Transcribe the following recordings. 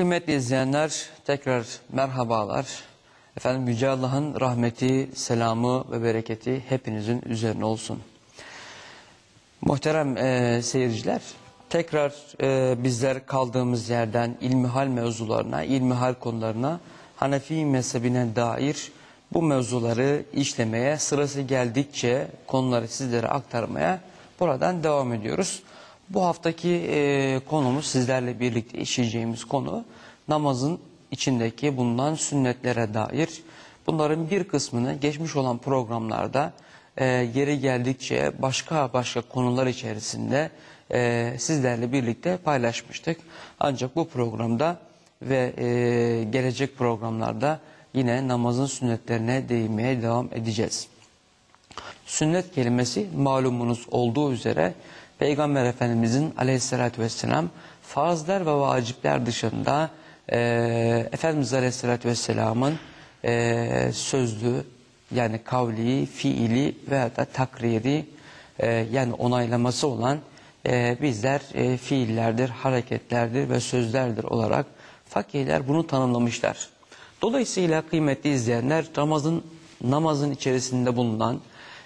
Kıymetli izleyenler tekrar merhabalar. Efendim Yüce Allah'ın rahmeti, selamı ve bereketi hepinizin üzerine olsun. Muhterem e, seyirciler, tekrar e, bizler kaldığımız yerden ilmihal mevzularına, ilmihal konularına Hanefi mezhebine dair bu mevzuları işlemeye, sırası geldikçe konuları sizlere aktarmaya buradan devam ediyoruz. Bu haftaki e, konumuz sizlerle birlikte işleyeceğimiz konu namazın içindeki bulunan sünnetlere dair. Bunların bir kısmını geçmiş olan programlarda e, yeri geldikçe başka başka konular içerisinde e, sizlerle birlikte paylaşmıştık. Ancak bu programda ve e, gelecek programlarda yine namazın sünnetlerine değinmeye devam edeceğiz. Sünnet kelimesi malumunuz olduğu üzere Peygamber Efendimizin aleyhissalatü vesselam farzlar ve vacipler dışında e, Efendimiz aleyhissalatü vesselamın e, sözlü yani kavli, fiili veya da takriri e, yani onaylaması olan e, bizler e, fiillerdir, hareketlerdir ve sözlerdir olarak fakirler bunu tanımlamışlar. Dolayısıyla kıymetli izleyenler namazın, namazın içerisinde bulunan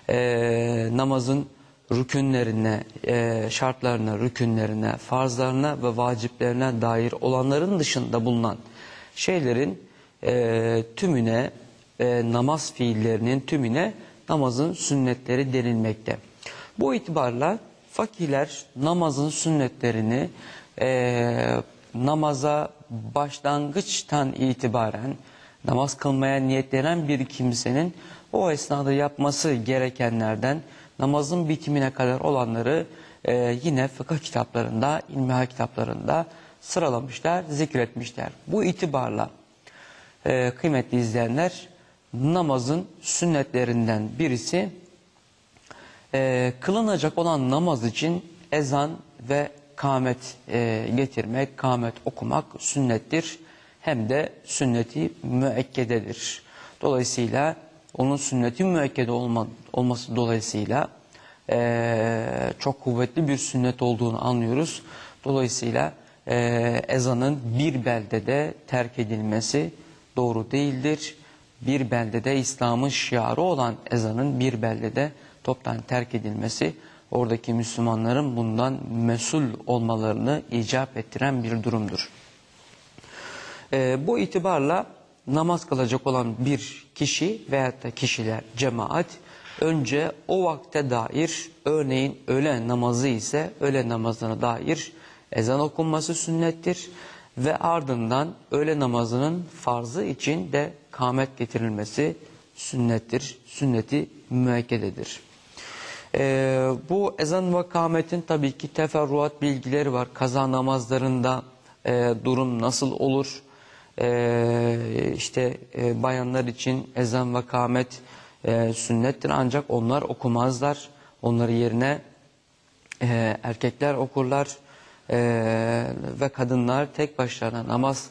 e, namazın rükünlerine, e, şartlarına, rükünlerine, farzlarına ve vaciplerine dair olanların dışında bulunan şeylerin e, tümüne, e, namaz fiillerinin tümüne namazın sünnetleri denilmekte. Bu itibarla fakirler namazın sünnetlerini e, namaza başlangıçtan itibaren namaz kılmaya niyetlenen bir kimsenin o esnada yapması gerekenlerden namazın bitimine kadar olanları e, yine fıkıh kitaplarında, ilmihal kitaplarında sıralamışlar, zikretmişler. Bu itibarla e, kıymetli izleyenler namazın sünnetlerinden birisi e, kılınacak olan namaz için ezan ve kâmet e, getirmek, kâmet okumak sünnettir. Hem de sünneti müekkededir. Dolayısıyla onun sünneti müekkede olma, olması dolayısıyla e, çok kuvvetli bir sünnet olduğunu anlıyoruz. Dolayısıyla e, ezanın bir beldede terk edilmesi doğru değildir. Bir beldede İslam'ın şiarı olan ezanın bir beldede toptan terk edilmesi oradaki Müslümanların bundan mesul olmalarını icap ettiren bir durumdur. E, bu itibarla namaz kılacak olan bir kişi veyahut da kişiler cemaat önce o vakte dair örneğin öğle namazı ise öğle namazına dair ezan okunması sünnettir ve ardından öğle namazının farzı için de kâmet getirilmesi sünnettir. Sünneti müekkededir. Ee, bu ezan ve kâmetin tabii ki teferruat bilgileri var. Kaza namazlarında e, durum nasıl olur? e, işte e, bayanlar için ezan ve kâmet e, sünnettir ancak onlar okumazlar. Onları yerine e, erkekler okurlar e, ve kadınlar tek başlarına namaz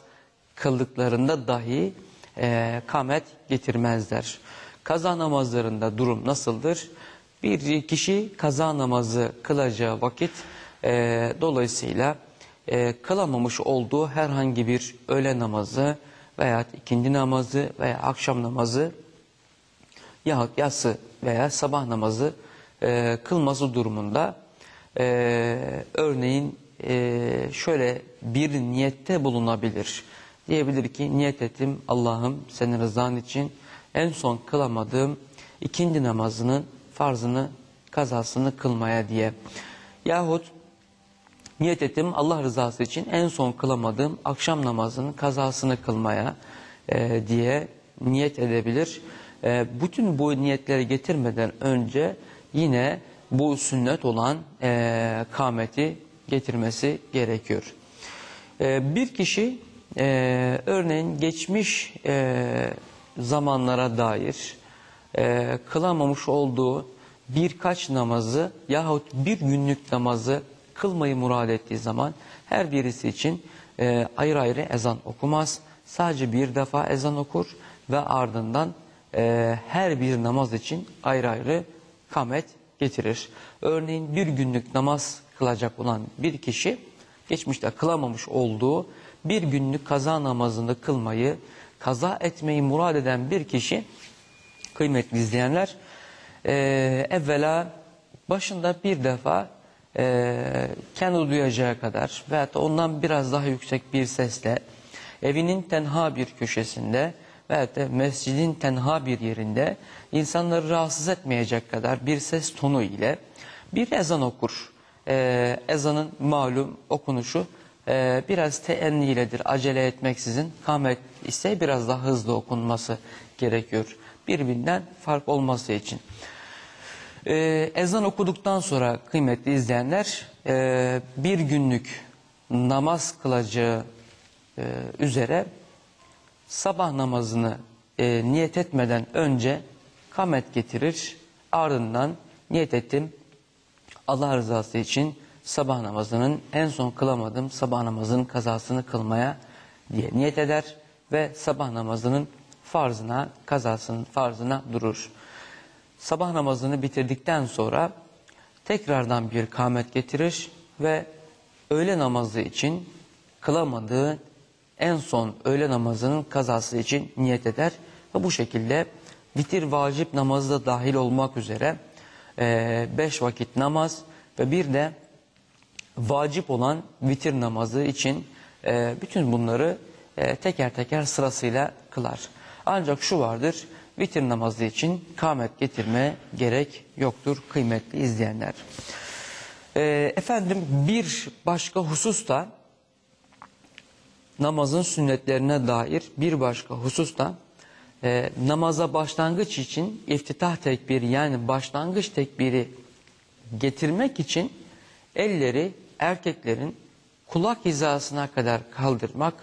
kıldıklarında dahi e, kamet getirmezler. Kaza namazlarında durum nasıldır? Bir kişi kaza namazı kılacağı vakit e, dolayısıyla e, kılamamış olduğu herhangi bir öğle namazı veya ikindi namazı veya akşam namazı yahut yatsı veya sabah namazı e, kılması durumunda e, örneğin e, şöyle bir niyette bulunabilir. Diyebilir ki niyet ettim Allah'ım senin rızan için en son kılamadığım ikindi namazının farzını kazasını kılmaya diye. Yahut niyet ettim Allah rızası için en son kılamadığım akşam namazının kazasını kılmaya e, diye niyet edebilir. E, bütün bu niyetleri getirmeden önce yine bu sünnet olan e, kâmeti getirmesi gerekiyor. E, bir kişi e, örneğin geçmiş e, zamanlara dair e, kılamamış olduğu birkaç namazı yahut bir günlük namazı kılmayı murad ettiği zaman her birisi için e, ayrı ayrı ezan okumaz. Sadece bir defa ezan okur ve ardından e, her bir namaz için ayrı ayrı kamet getirir. Örneğin bir günlük namaz kılacak olan bir kişi geçmişte kılamamış olduğu bir günlük kaza namazını kılmayı, kaza etmeyi murad eden bir kişi kıymetli izleyenler e, evvela başında bir defa e, kendi duyacağı kadar veyahut da ondan biraz daha yüksek bir sesle evinin tenha bir köşesinde veyahut da mescidin tenha bir yerinde insanları rahatsız etmeyecek kadar bir ses tonu ile bir ezan okur. E, ezanın malum okunuşu e, biraz teenniledir. Acele etmeksizin kamet ise biraz daha hızlı okunması gerekiyor. Birbirinden fark olması için. Ee, ezan okuduktan sonra kıymetli izleyenler e, bir günlük namaz kılacağı e, üzere sabah namazını e, niyet etmeden önce kamet getirir. Ardından niyet ettim Allah rızası için sabah namazının en son kılamadığım sabah namazının kazasını kılmaya diye niyet eder ve sabah namazının farzına, kazasının farzına durur. Sabah namazını bitirdikten sonra tekrardan bir kamet getirir ve öğle namazı için kılamadığı en son öğle namazının kazası için niyet eder ve bu şekilde vitir vacip namazı da dahil olmak üzere e, beş vakit namaz ve bir de vacip olan vitir namazı için e, bütün bunları e, teker teker sırasıyla kılar. Ancak şu vardır, vitir namazı için kamet getirme gerek yoktur kıymetli izleyenler. E, efendim bir başka husus da namazın sünnetlerine dair bir başka husus da e, namaza başlangıç için iftitah tekbiri yani başlangıç tekbiri getirmek için elleri erkeklerin kulak hizasına kadar kaldırmak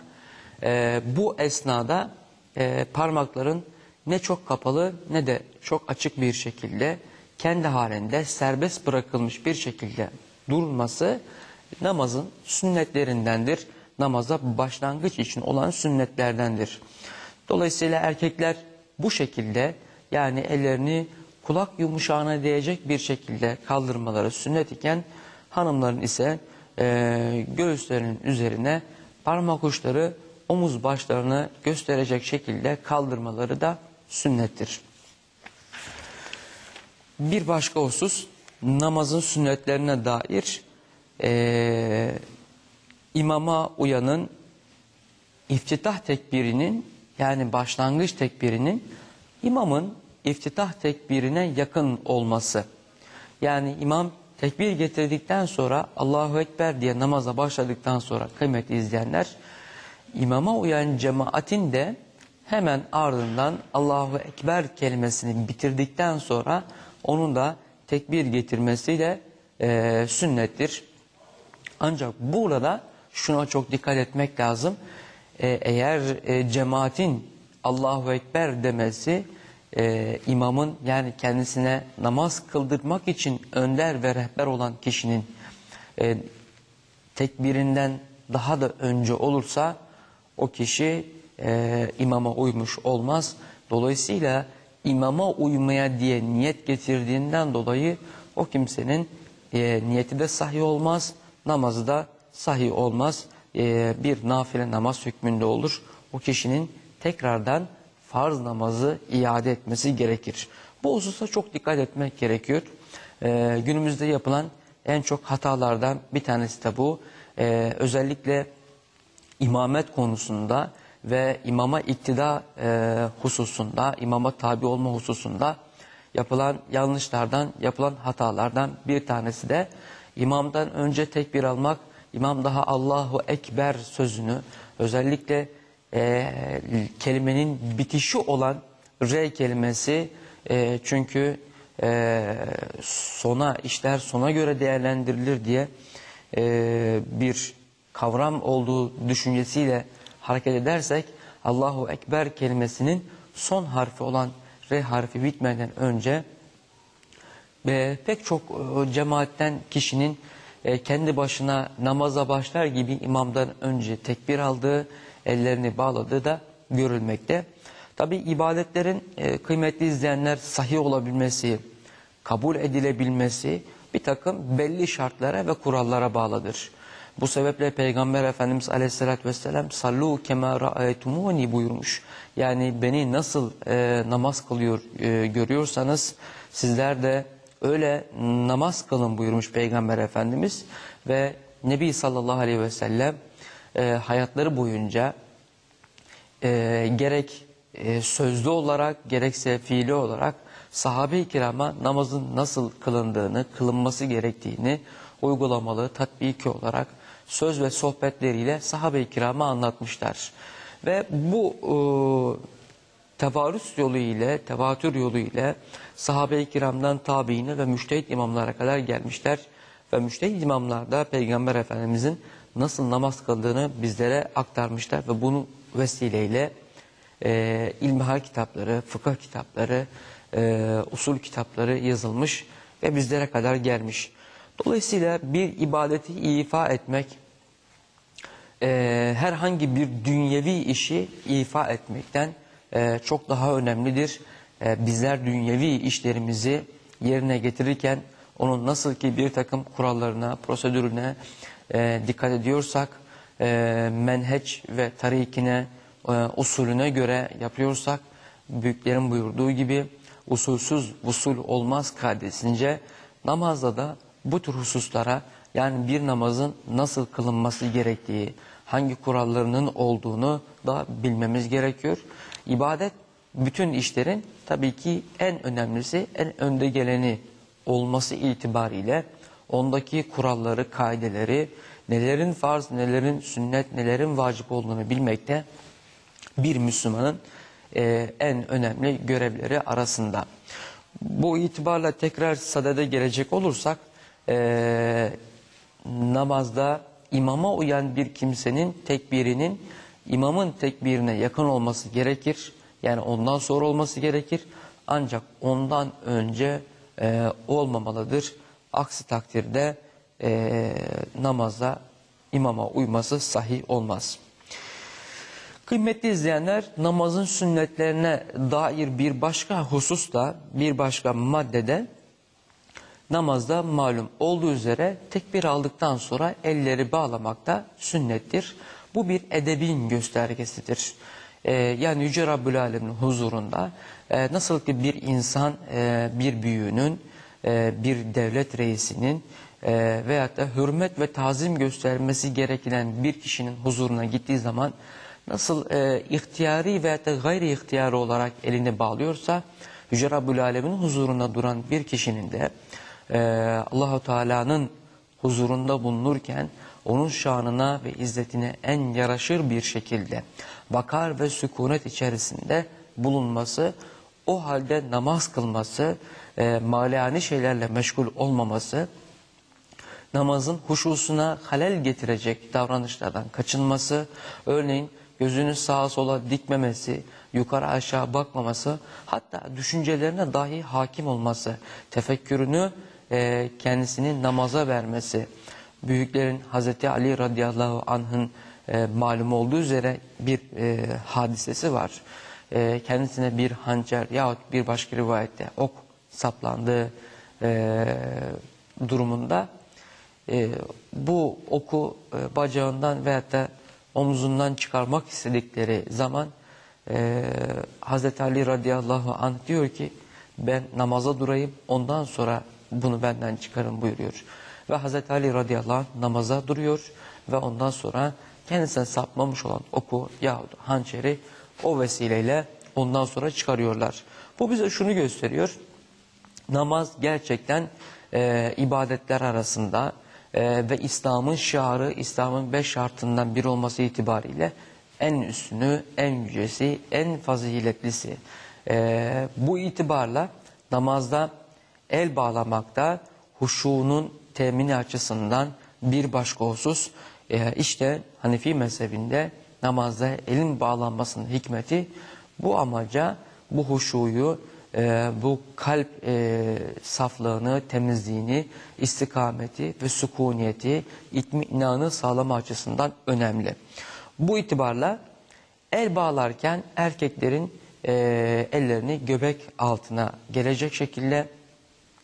e, bu esnada e, parmakların ne çok kapalı ne de çok açık bir şekilde kendi halinde serbest bırakılmış bir şekilde durması namazın sünnetlerindendir. Namaza başlangıç için olan sünnetlerdendir. Dolayısıyla erkekler bu şekilde yani ellerini kulak yumuşağına değecek bir şekilde kaldırmaları sünnet iken hanımların ise e, göğüslerinin üzerine parmak uçları omuz başlarını gösterecek şekilde kaldırmaları da sünnettir. Bir başka husus namazın sünnetlerine dair e, imama uyanın iftitah tekbirinin yani başlangıç tekbirinin imamın iftitah tekbirine yakın olması. Yani imam tekbir getirdikten sonra Allahu Ekber diye namaza başladıktan sonra kıymetli izleyenler imama uyan cemaatin de hemen ardından Allahu Ekber kelimesini bitirdikten sonra onun da tekbir getirmesiyle e, sünnettir. Ancak burada şuna çok dikkat etmek lazım. E, eğer e, cemaatin Allahu Ekber demesi e, imamın yani kendisine namaz kıldırmak için önder ve rehber olan kişinin e, tekbirinden daha da önce olursa o kişi imama uymuş olmaz. Dolayısıyla imama uymaya diye niyet getirdiğinden dolayı o kimsenin e, niyeti de sahih olmaz, namazı da sahih olmaz. E, bir nafile namaz hükmünde olur. O kişinin tekrardan farz namazı iade etmesi gerekir. Bu hususa çok dikkat etmek gerekiyor. E, günümüzde yapılan en çok hatalardan bir tanesi de bu. E, özellikle imamet konusunda ve imama iktida e, hususunda, imama tabi olma hususunda yapılan yanlışlardan, yapılan hatalardan bir tanesi de imamdan önce tekbir almak, imam daha Allahu Ekber sözünü özellikle e, kelimenin bitişi olan R kelimesi e, çünkü e, sona işler sona göre değerlendirilir diye e, bir kavram olduğu düşüncesiyle hareket edersek Allahu Ekber kelimesinin son harfi olan R harfi bitmeden önce e, pek çok e, cemaatten kişinin e, kendi başına namaza başlar gibi imamdan önce tekbir aldığı, ellerini bağladığı da görülmekte. Tabi ibadetlerin e, kıymetli izleyenler sahih olabilmesi, kabul edilebilmesi bir takım belli şartlara ve kurallara bağlıdır. Bu sebeple Peygamber Efendimiz Aleyhisselatü Vesselam sallu kema ra'aytumuni buyurmuş. Yani beni nasıl e, namaz kılıyor e, görüyorsanız sizler de öyle namaz kılın buyurmuş Peygamber Efendimiz ve Nebi sallallahu aleyhi ve sellem e, hayatları boyunca e, gerek e, sözlü olarak gerekse fiili olarak sahabe-i kirama namazın nasıl kılındığını, kılınması gerektiğini uygulamalı, tatbiki olarak söz ve sohbetleriyle sahabe-i kirama anlatmışlar. Ve bu e, tevarüs yolu ile, tevatür yolu ile sahabe-i kiramdan tabiine ve müştehit imamlara kadar gelmişler. Ve müştehit imamlar da Peygamber Efendimizin nasıl namaz kıldığını bizlere aktarmışlar ve bunu vesileyle e, ilmihal kitapları, fıkıh kitapları, e, usul kitapları yazılmış ve bizlere kadar gelmiş. Dolayısıyla bir ibadeti ifa etmek, e, herhangi bir dünyevi işi ifa etmekten e, çok daha önemlidir. E, bizler dünyevi işlerimizi yerine getirirken onun nasıl ki bir takım kurallarına, prosedürüne e, dikkat ediyorsak, e, menheç ve tarikine, e, usulüne göre yapıyorsak, büyüklerin buyurduğu gibi usulsüz usul olmaz kardeşince namazda da bu tür hususlara yani bir namazın nasıl kılınması gerektiği, hangi kurallarının olduğunu da bilmemiz gerekiyor. İbadet bütün işlerin tabii ki en önemlisi, en önde geleni olması itibariyle ondaki kuralları, kaideleri, nelerin farz, nelerin sünnet, nelerin vacip olduğunu bilmekte bir Müslümanın e, en önemli görevleri arasında. Bu itibarla tekrar sadede gelecek olursak e, namazda imama uyan bir kimsenin tekbirinin imamın tekbirine yakın olması gerekir. Yani ondan sonra olması gerekir. Ancak ondan önce e, olmamalıdır. Aksi takdirde e, namazda imama uyması sahih olmaz. Kıymetli izleyenler namazın sünnetlerine dair bir başka hususta bir başka maddede namazda malum olduğu üzere tekbir aldıktan sonra elleri bağlamakta sünnettir. Bu bir edebin göstergesidir. Ee, yani Yüce Rabbül Alemin huzurunda e, nasıl ki bir insan e, bir büyüğünün, e, bir devlet reisinin e, veyahut da hürmet ve tazim göstermesi gereken bir kişinin huzuruna gittiği zaman nasıl e, ihtiyari veyahut da gayri ihtiyari olarak elini bağlıyorsa Yüce Rabbül Alemin huzurunda duran bir kişinin de e, Allahu Teala'nın huzurunda bulunurken onun şanına ve izzetine en yaraşır bir şekilde bakar ve sükunet içerisinde bulunması, o halde namaz kılması, e, maliani şeylerle meşgul olmaması, namazın huşusuna halel getirecek davranışlardan kaçınması, örneğin gözünü sağa sola dikmemesi, yukarı aşağı bakmaması, hatta düşüncelerine dahi hakim olması, tefekkürünü e, kendisini namaza vermesi, büyüklerin Hazreti Ali radıyallahu anh'ın e, malum olduğu üzere bir e, hadisesi var. E, kendisine bir hançer yahut bir başka rivayette ok saplandığı e, durumunda e, bu oku e, bacağından veyahut da omzundan çıkarmak istedikleri zaman e, Hazreti Ali radıyallahu anh diyor ki ben namaza durayım ondan sonra bunu benden çıkarın buyuruyor. Ve Hazreti Ali radıyallahu anh namaza duruyor ve ondan sonra kendisine sapmamış olan oku yahut hançeri o vesileyle ondan sonra çıkarıyorlar. Bu bize şunu gösteriyor. Namaz gerçekten e, ibadetler arasında e, ve İslam'ın şiarı, İslam'ın beş şartından biri olması itibariyle en üstünü, en yücesi, en faziletlisi. E, bu itibarla namazda el bağlamakta huşunun temini açısından bir başka husus e, işte Hanefi mezhebinde namazda elin bağlanmasının hikmeti bu amaca bu huşuyu e, bu kalp e, saflığını, temizliğini, istikameti ve sükuniyeti, itminanı sağlama açısından önemli. Bu itibarla el bağlarken erkeklerin ellerini göbek altına gelecek şekilde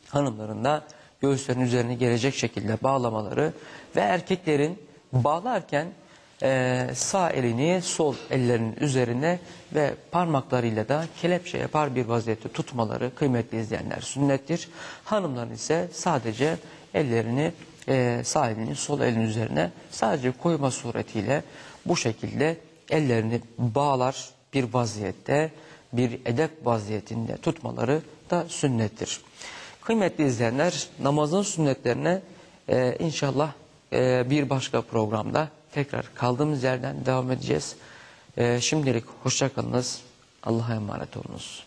hanımların da göğüslerin üzerine gelecek şekilde bağlamaları ve erkeklerin bağlarken e, sağ elini sol ellerinin üzerine ve parmaklarıyla da kelepçe yapar bir vaziyette tutmaları kıymetli izleyenler sünnettir. Hanımların ise sadece ellerini e, sağ elini sol elin üzerine sadece koyma suretiyle bu şekilde ellerini bağlar bir vaziyette bir edep vaziyetinde tutmaları da sünnettir. Kıymetli izleyenler namazın sünnetlerine e, inşallah e, bir başka programda tekrar kaldığımız yerden devam edeceğiz. E, şimdilik hoşçakalınız. Allah'a emanet olunuz.